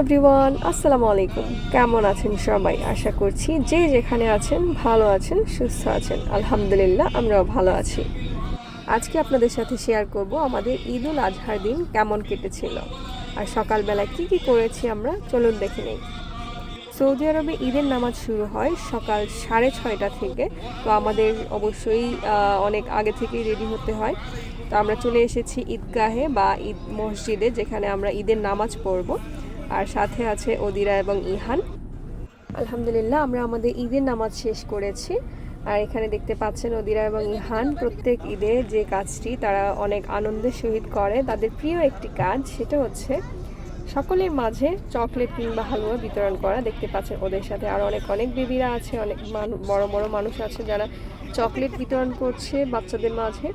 Everyone, আসসালামু আলাইকুম। কেমন আছেন সবাই? আশা করছি যে যেখানে আছেন ভালো আছেন, সুস্থ আছেন। আলহামদুলিল্লাহ, আমরাও ভালো আছি। আজকে আপনাদের সাথে শেয়ার করব আমাদের ঈদ উল আজহার দিন কেমন কেটেছিল। আর সকালবেলা কি কি করেছি আমরা, চলুন দেখে নেই। সৌদি আরবে ঈদের নামাজ শুরু হয় সকাল সাড়ে ছয়টা থেকে। তো আমাদের অবশ্যই অনেক আগে থেকেই রেডি হতে হয়। তো আমরা চলে এসেছি ঈদগাহে বা ঈদ মসজিদে, যেখানে আমরা ঈদের নামাজ পড়ব। আর সাথে আছে ওদিরা এবং ইহান। আলহামদুলিল্লাহ, আমরা আমাদের ঈদের নামাজ শেষ করেছি। আর এখানে দেখতে পাচ্ছেন ওদিরা এবং ইহান, প্রত্যেক ঈদে যে কাজটি তারা অনেক আনন্দের সহিত করে। তাদের প্রিয় একটি কাজ সেটা হচ্ছে সকলের মাঝে চকলেট কিংবা হালুয়া বিতরণ করা। দেখতে পাচ্ছেন ওদের সাথে আর অনেক অনেক বেবিরা আছে, অনেক বড় বড় মানুষ আছে যারা চকলেট বিতরণ করছে বাচ্চাদের মাঝে।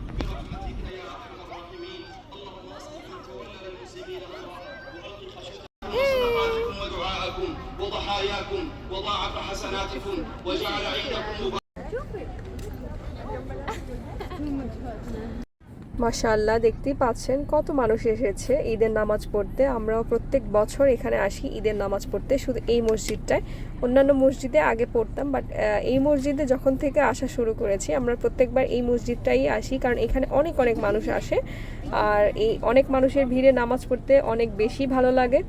وضحاياكم وضاعف حسناتكم وجعل عيدكم মাশাআল্লাহ, দেখতেই পাচ্ছেন কত মানুষ এসেছে ঈদের নামাজ পড়তে। আমরাও প্রত্যেক বছর এখানে আসি ঈদের নামাজ পড়তে, শুধু এই মসজিদটায়। অন্যান্য মসজিদে আগে পড়তাম বাট এই মসজিদে যখন থেকে আসা শুরু করেছি, আমরা প্রত্যেকবার এই মসজিদটাই আসি, কারণ এখানে অনেক অনেক মানুষ আসে। আর এই অনেক মানুষের ভিড়ে নামাজ পড়তে অনেক বেশি ভালো লাগে।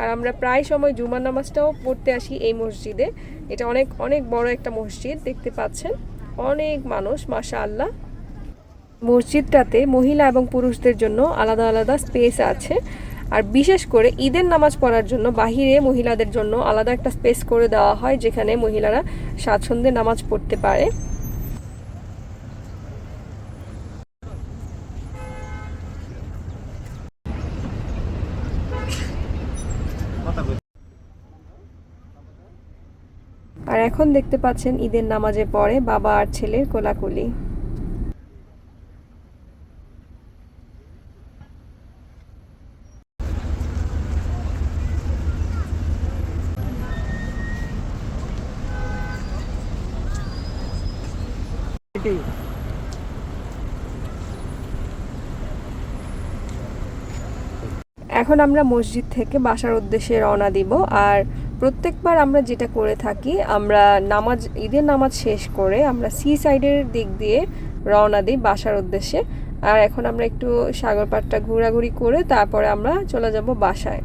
আর আমরা প্রায় সময় জুমার নামাজটাও পড়তে আসি এই মসজিদে। এটা অনেক অনেক বড় একটা মসজিদ, দেখতে পাচ্ছেন? অনেক মানুষ, মাশাআল্লাহ। মসজিদটাতে মহিলা এবং পুরুষদের জন্য আলাদা আলাদা স্পেস আছে। আর বিশেষ করে ঈদের নামাজ পড়ার জন্য বাহিরে মহিলাদের জন্য আলাদা একটা স্পেস করে দেওয়া হয়, যেখানে মহিলারা স্বাচ্ছন্দ্যে নামাজ পড়তে পারে। আর এখন দেখতে পাচ্ছেন ঈদের নামাজে পড়ে বাবা আর ছেলের কোলাকুলি। এখন আমরা মসজিদ থেকে বাসার উদ্দেশ্যে রওনা দিব, আর প্রত্যেকবার আমরা যেটা করে থাকি, আমরা নামাজ, ঈদের নামাজ শেষ করে আমরা সি সাইডের দিক দিয়ে রওনা দিই বাসার উদ্দেশ্যে। আর এখন আমরা একটু সাগর পাড়টা ঘোরাঘুরি করে তারপরে আমরা চলে যাব বাসায়।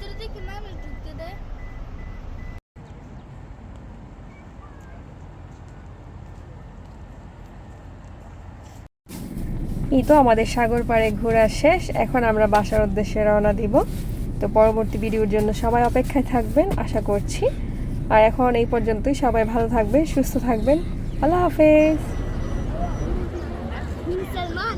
ভিতরে দেখি মানুষ ঢুকতে দেয়। এই তো আমাদের সাগর পাড়ে ঘোরা শেষ। এখন আমরা বাসার উদ্দেশ্যে রওনা দিব। তো পরবর্তী ভিডিওর জন্য সবাই অপেক্ষায় থাকবেন আশা করছি। আর এখন এই পর্যন্তই। সবাই ভালো থাকবেন সুস্থ থাকবেন। আল্লাহ হাফেজ। মুসলমান।